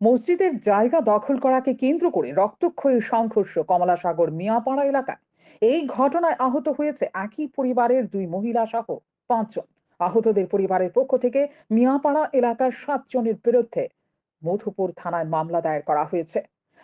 মসজিদের জায়গা দখল করাকে কেন্দ্র করে রক্তক্ষয়ী সংঘর্ষ কমলাসাগর মিয়াপাড়া এলাকায়। এই ঘটনায় আহত হয়েছে একই পরিবারের দুই মহিলা সহ পাঁচজন। আহতদের পরিবারের পক্ষ থেকে মিয়াপাড়া এলাকার সাতজনের বিরুদ্ধে মধুপুর থানায় মামলা দায়ের করা হয়েছে।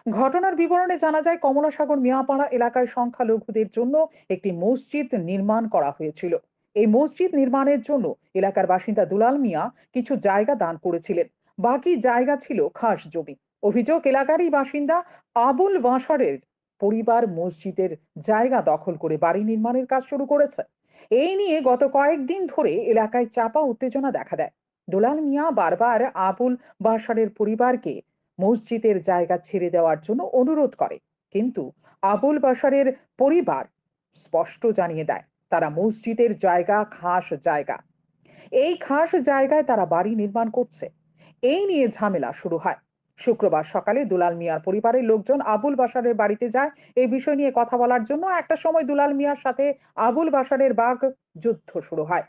ঘটনার বিবরণে জানা যায়, কমলাসাগর মিয়াপাড়া এলাকায় সংখ্যালঘুদের জন্য একটি মসজিদ নির্মাণ করা হয়েছিল। এই মসজিদ নির্মাণের জন্য এলাকার বাসিন্দা দুলাল মিয়া কিছু জায়গা দান করেছিলেন। বাকি জায়গা ছিল খাস জমি। অভিযোগ, এলাকারই বাসিন্দা আবুল বাঁশারের পরিবার মসজিদের জায়গা দখল করে বাড়ি নির্মাণের কাজ শুরু করেছে। এই নিয়ে গত কয়েকদিন ধরে এলাকায় চাপা উত্তেজনা দেখা দেয়। দুলাল মিয়া বারবার আবুল বাশারের পরিবারকে মসজিদের জায়গা ছেড়ে দেওয়ার জন্য অনুরোধ করে। কিন্তু আবুল বাশারের পরিবার স্পষ্ট জানিয়ে দেয়, তারা মসজিদের জায়গা খাস জায়গা। এই খাস জায়গায় তারা বাড়ি নির্মাণ করছে। এই নিয়ে ঝামেলা শুরু হয়। শুক্রবার সকালে দুলাল মিয়ার পরিবারের লোকজন আবুল বাসারের বাড়িতে যায়। এই বিষয় নিয়ে কথা বলার জন্য একটা সময় দুলাল মিয়ার সাথে আবুল বাসারের বাঘ যুদ্ধ শুরু হয়।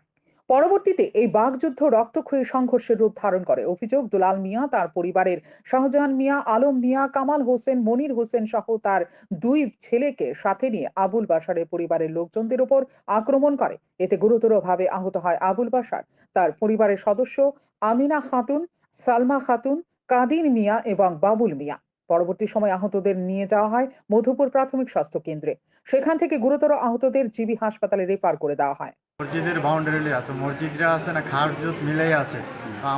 পরবর্তীতে এই বাঘযুদ্ধ রক্তক্ষয়ী সংঘর্ষের রূপ ধারণ করে। অভিযোগ, দুলাল মিয়া, তার পরিবারের শাহজাহান মিয়া, আলম মিয়া, কামাল হোসেন, মনির হোসেন সহ তার দুই ছেলেকে সাথে নিয়ে আবুল বাসারের পরিবারের লোকজনদের উপর আক্রমণ করে। এতে গুরুতরভাবে আহত হয় আবুল বাসার তার পরিবারের সদস্য আমিনা খাতুন সালমা খাতুন, কাদির মিয়া এবং বাবুল মিয়া। পরবর্তী সময় আহতদের নিয়ে যাওয়া হয় মধুপুর প্রাথমিক স্বাস্থ্য কেন্দ্রে। সেখান থেকে গুরুতর আহতদের জিবি হাসপাতালে রেফার করে দেওয়া হয়। মসজিদের বাউন্ডারি তো মসজিদরা আছে না, খাস জুত মিলেই আছে।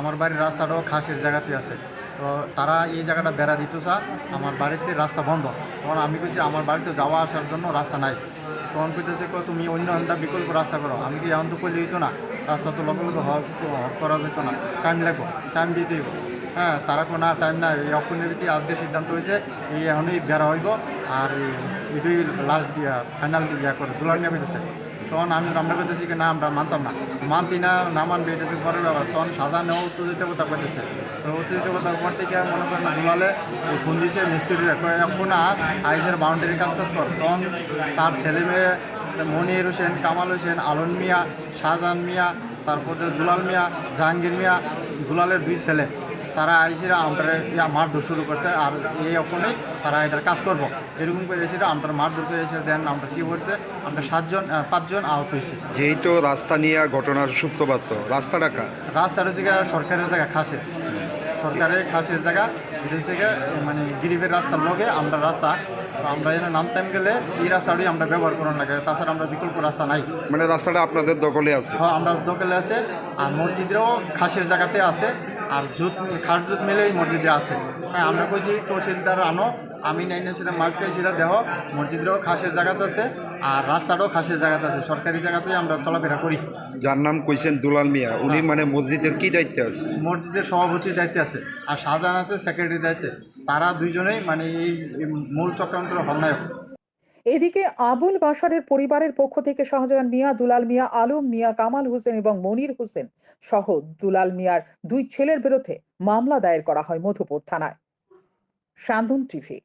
আমার বাড়ির রাস্তাটাও খাসের জায়গাতে আছে। তো তারা এই জায়গাটা বেড়া দিত চা আমার বাড়িতে রাস্তা বন্ধ। তখন আমি কইছি, আমার বাড়িতে যাওয়া আসার জন্য রাস্তা নাই। তখন কইতেছে তুমি অন্য আন্দা বিকল্প রাস্তা করো। আমি কি এখন তো করলে হইতো না। রাস্তা তো লগে হক করা যেত না। টাইম লাগবো টাইম দিতে হইব হ্যাঁ তারা কোনো টাইম নাই। এই অক্ষণের ভিত্তি আজকে সিদ্ধান্ত হয়েছে, এই এখনই বেড়া হইব। আর এটাই লাস্ট দিয়া ফাইনাল ইয়া করে দুলার নিয়ে পেতেছে তখন আমি আমরা করতেছি কি, না, আমরা মানতাম না। মানতি না না মানবে, এটা পরের ব্যাপার। তখন সাজানো উত্তেজিত কথা করতেছে তো উত্তেজিত কথার পর থেকে মনে করেন দুলালে ফোন দিছে মিস্ত্রিরা এখন আইসের বাউন্ডারি কাজ টাজ কর। তখন তার ছেলে মেয়ে, মনির হোসেন, কামাল হোসেন, আলন মিয়া, শাহজাহান মিয়া তারপর যে দুলাল মিয়া জাহাঙ্গীর মিয়া দুলালের দুই ছেলে তারা আইসিরা আমরা ইয়া মারধর শুরু করছে আর এই ওখানে তারা এটার কাজ করব। এরকম করে এসে আমরা মারধর করে এসে দেন আমরা কী করছে? আমরা সাতজন পাঁচজন আহত হয়েছি। যেই তো রাস্তা নিয়ে ঘটনার সূত্রপাত রাস্তাটা কার? রাস্তাটা হচ্ছে সরকারের জায়গা খাসের। সরকারের খাসের জায়গা এটা হচ্ছে গিয়ে, মানে গরিবের রাস্তার লগে আমরা রাস্তা আমরা এখানে নামতাম গেলে এই রাস্তাটাই আমরা ব্যবহার করার লাগে। তাছাড়া আমরা বিকল্প রাস্তা নাই। মানে রাস্তাটা আপনাদের দখলে আছে? হ্যাঁ আমরা দখলে আছে আর মসজিদেরও খাসের জায়গাতে আছে। আর জুত খাস জুত মিলেই মসজিদে আছে। হ্যাঁ আমরা কইছি তহসিলদার আনো আমি নাই না সেটা মার্কে সেটা দেহ মসজিদেরও খাসের জায়গাতে আছে আর রাস্তাটাও খাসের জায়গাতে আছে সরকারি জায়গাতেই আমরা চলাফেরা করি। যার নাম কইছেন দুলাল মিয়া উনি মানে মসজিদের কি দায়িত্বে আছে? মসজিদের সভাপতির দায়িত্বে আছে আর শাহজাহান আছে সেক্রেটারির দায়িত্বে। তারা দুইজনেই মানে এই মূল চক্রান্তের হলনায়ক। এদিকে আবুল বাশারের পরিবারের পক্ষ থেকে শাহজাহান মিয়া দুলাল মিয়া আলম মিয়া কামাল হোসেন এবং মনির হোসেন সহ দুলাল মিয়ার দুই ছেলের বিরুদ্ধে মামলা দায়ের করা হয় মধুপুর থানায়। শান্তন টিভি